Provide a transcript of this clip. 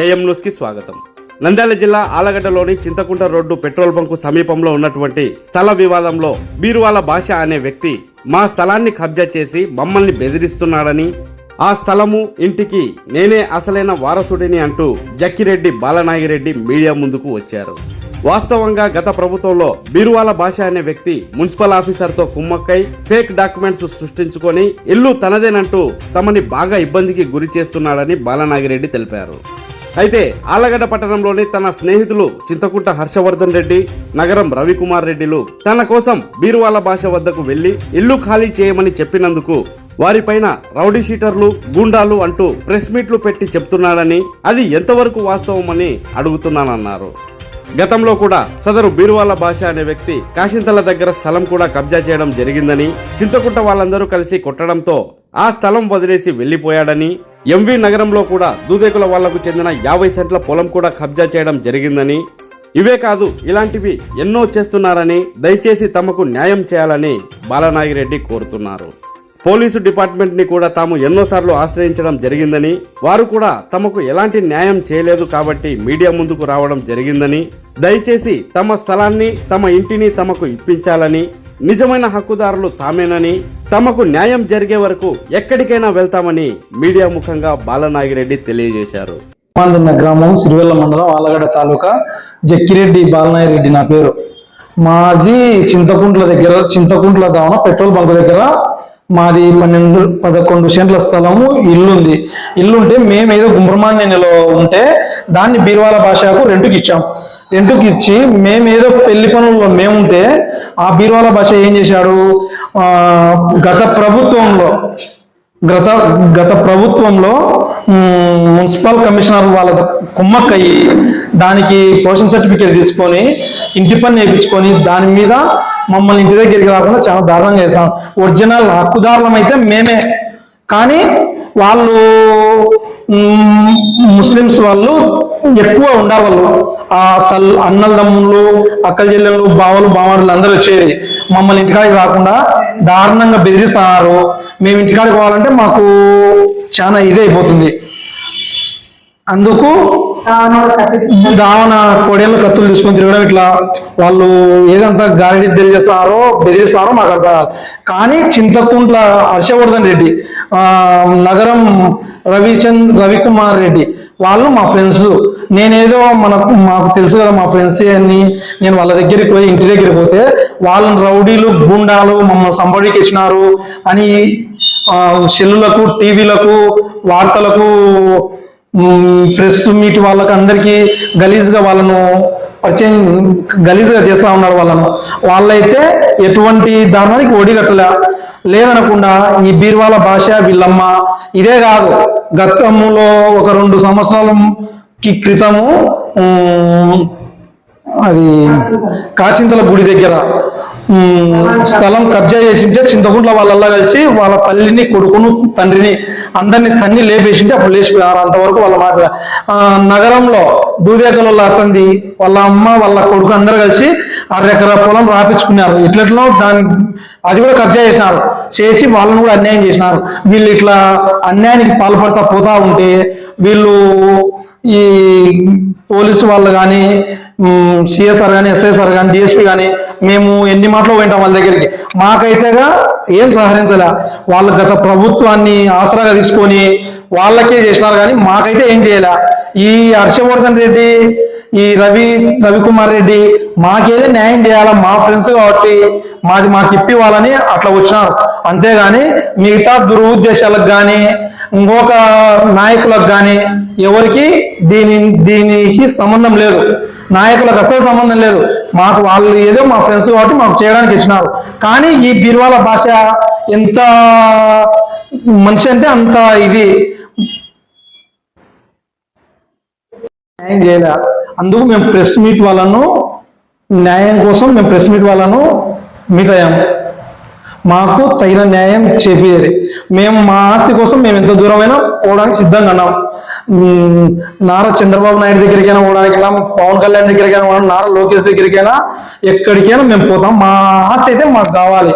AM న్యూస్కి స్వాగతం. నంద్యాల జిల్లా ఆలగడ్డలోని చింతకుంట రోడ్డు పెట్రోల్ బంకు సమీపంలో ఉన్నటువంటి స్థల వివాదంలో బీరువాల భాష అనే వ్యక్తి మా స్థలాన్ని కబ్జా చేసి మమ్మల్ని బెదిరిస్తున్నాడని ఆ స్థలము ఇంటికి నేనే అసలైన వారసుడిని అంటూ జక్కిరెడ్డి బాలనాగిరెడ్డి మీడియా ముందుకు వచ్చారు. వాస్తవంగా గత ప్రభుత్వంలో బీరువాల భాష అనే వ్యక్తి మున్సిపల్ ఆఫీసర్తో కుమ్మక్కై ఫేక్ డాక్యుమెంట్స్ సృష్టించుకొని ఇల్లు తనదేనంటూ తమని బాగా ఇబ్బందికి గురి చేస్తున్నాడని బాలనాగిరెడ్డి తెలిపారు. అయితే ఆలగడ్డ పట్టణంలోని తన స్నేహితులు చింతకుంట హర్షవర్ధన్ రెడ్డి నగరం రవికుమార్ రెడ్డిలు తన కోసం బీరువాల భాష వద్దకు వెళ్ళి ఇల్లు ఖాళీ చేయమని చెప్పినందుకు వారిపైన రౌడీ షీటర్లు గూండాలు అంటూ ప్రెస్ మీట్లు పెట్టి చెప్తున్నాడని అది ఎంతవరకు వాస్తవమని అడుగుతున్నానన్నారు. గతంలో కూడా సదరు బీరువాల భాష అనే వ్యక్తి కాశింతల దగ్గర స్థలం కూడా కబ్జా చేయడం జరిగిందని చింతకుంట వాళ్ళందరూ కలిసి కొట్టడంతో ఆ స్థలం వదిలేసి వెళ్ళిపోయాడని ఎంవి నగరంలో కూడా దూదేకుల వాళ్ళకు చెందిన యాభై సెంట్ల పొలం కూడా కబ్జా చేయడం జరిగిందని. ఇవే కాదు ఇలాంటివి ఎన్నో చేస్తున్నారని దయచేసి తమకు న్యాయం చేయాలని బాలనాగిరెడ్డి కోరుతున్నారు. పోలీసు డిపార్ట్మెంట్ని కూడా తాము ఎన్నోసార్లు ఆశ్రయించడం జరిగిందని వారు కూడా తమకు ఎలాంటి న్యాయం చేయలేదు కాబట్టి మీడియా ముందుకు రావడం జరిగిందని దయచేసి తమ స్థలాన్ని తమ ఇంటిని తమకు ఇప్పించాలని నిజమైన హక్కుదారులు తామేనని తమకు న్యాయం జరిగే వరకు ఎక్కడికైనా వెళ్తామని మీడియా ముఖంగా బాలనాగిరెడ్డి తెలియజేశారు. మాందిన్న గ్రామం సిరివెల్ల మండలం ఆలగడ తాలూకా జక్కిరెడ్డి బాలనాగిరెడ్డి నా పేరు. మాది చింతకుంట్ల దగ్గర చింతకుంట్ల దావన పెట్రోల్ బంక్ దగ్గర మాది పన్నెండు పదకొండు సెంట్ల స్థలము ఇల్లు ఉంది ఇల్లు ఉంటే మేము ఏదో గుంబ్రమాన్యంలో ఉంటే దాన్ని బీర్వాల భాషకు రెంట్కి ఇచ్చాం. టెంటుకి ఇచ్చి మేమేదో పెళ్ళి పనుల్లో మేముంటే ఆ బీర్వాల భాష ఏం చేశాడు? గత ప్రభుత్వంలో గత గత ప్రభుత్వంలో మున్సిపల్ కమిషనర్ వాళ్ళ కుమ్మక్కయ్యి దానికి పోషన్ సర్టిఫికేట్ తీసుకొని ఇంటి పని వేయించుకొని దాని మీద మమ్మల్ని ఇంటి దగ్గరికి రాకుండా చాలా దారుణంగా చేస్తాం ఒరిజినల్ హక్కుదారులం అయితే మేమే. కానీ వాళ్ళు ముస్లిమ్స్ వాళ్ళు ఎక్కువ ఉండేవాళ్ళు ఆ తల్ అన్నల దమ్ములు అక్కల చెల్లెళ్ళు బావలు బావలు అందరూ వచ్చేది. మమ్మల్ని ఇంటికాడికి రాకుండా దారుణంగా బెదిరిస్తున్నారు. మేము ఇంటికాడికి పోవాలంటే మాకు చాలా ఇదే అయిపోతుంది అందుకు దావన కోడేళ్ళ కత్తులు తీసుకొని తిరగడం ఇట్లా వాళ్ళు ఏదంతా గాలి తెలియజేస్తారో బెదిరిస్తారో మాకు అర్థం కాదు. కానీ చింతకుంట్ల హర్షవర్ధన్ రెడ్డి నగరం రవిచంద్ రవికుమార్ రెడ్డి వాళ్ళు మా ఫ్రెండ్స్ నేనేదో మనకు మాకు తెలుసు కదా మా ఫ్రెండ్స్ అని నేను వాళ్ళ దగ్గరికి పోయి ఇంటి దగ్గరికి పోతే వాళ్ళని రౌడీలు గుండాలు మమ్మల్ని సంబడికి ఇచ్చినారు అని సెల్లులకు టీవీలకు వార్తలకు ప్రెస్ మీట్ వాళ్ళకి అందరికీ గలీజ్గా వాళ్ళను పరిచయం గలీజ్గా చేస్తా ఉన్నారు వాళ్ళను. వాళ్ళైతే ఎటువంటి దారుణానికి ఒడిగట్టలే లేదనకుండా ఈ బీర్వాల భాష వీళ్ళమ్మ. ఇదే కాదు గతంలో ఒక రెండు సంవత్సరాలకి క్రితము అది కాచింతల గుడి దగ్గర స్థలం కబ్జా చేసింటే చింతకుంట్ల వాళ్ళల్లా కలిసి వాళ్ళ తల్లిని కొడుకును తండ్రిని అందరిని తన్ని లేపేసింటే అప్పుడు లేచిపోయారు. అంతవరకు వాళ్ళ మాట. నగరంలో దూదేకల అతంది వాళ్ళ అమ్మ వాళ్ళ కొడుకు అందరు కలిసి అరెకర పొలం రాపించుకున్నారు. ఇట్లట్లో దాని అది కూడా కబ్జా చేసినారు. చేసి వాళ్ళని కూడా అన్యాయం చేసినారు. వీళ్ళు ఇట్లా అన్యాయానికి పాల్పడతా పోతా ఉంటే వీళ్ళు ఈ పోలీసు వాళ్ళు కానీ సిఎస్ఆర్ కానీ ఎస్ఐసార్ కానీ డిఎస్పీ కానీ మేము ఎన్ని మాటలు వింటాం వాళ్ళ దగ్గరికి? మాకైతేగా ఏం సహకరించలే. వాళ్ళు గత ప్రభుత్వాన్ని ఆసరాగా తీసుకొని వాళ్ళకే చేసినారు కానీ మాకైతే ఏం చేయలే. ఈ హర్షవర్ధన్ రెడ్డి ఈ రవి రవికుమార్ రెడ్డి మాకేదో న్యాయం చేయాలా? మా ఫ్రెండ్స్ కాబట్టి మాది మాకు ఇప్పివ్వాలని అట్లా వచ్చినారు. అంతేగాని మిగతా దురుద్దేశాలకు కానీ ఇంకొక నాయకులకు కానీ ఎవరికి దీని దీనికి సంబంధం లేదు. నాయకులకు అసలు సంబంధం లేదు. మాకు వాళ్ళు ఏదో మా ఫ్రెండ్స్ కాబట్టి మాకు చేయడానికి ఇచ్చినారు. కానీ ఈ బీర్వాల భాష ఎంత మనిషి అంటే అంత ఇది న్యాయం చేయలే. అందుకు మేము ప్రెస్ మీట్ వాళ్ళను న్యాయం కోసం మేము ప్రెస్ మీట్ వాళ్ళను మీట్ అయ్యాము. మాకు తగిన న్యాయం చేపియది మేము మా ఆస్తి కోసం మేము ఎంత దూరమైనా పోవడానికి సిద్ధంగా ఉన్నాం. నారా చంద్రబాబు నాయుడు దగ్గరికైనా పోవడానికి పవన్ కళ్యాణ్ దగ్గరికైనా నారా లోకేష్ దగ్గరికైనా ఎక్కడికైనా మేము పోతాం. మా ఆస్తి అయితే మాకు కావాలి.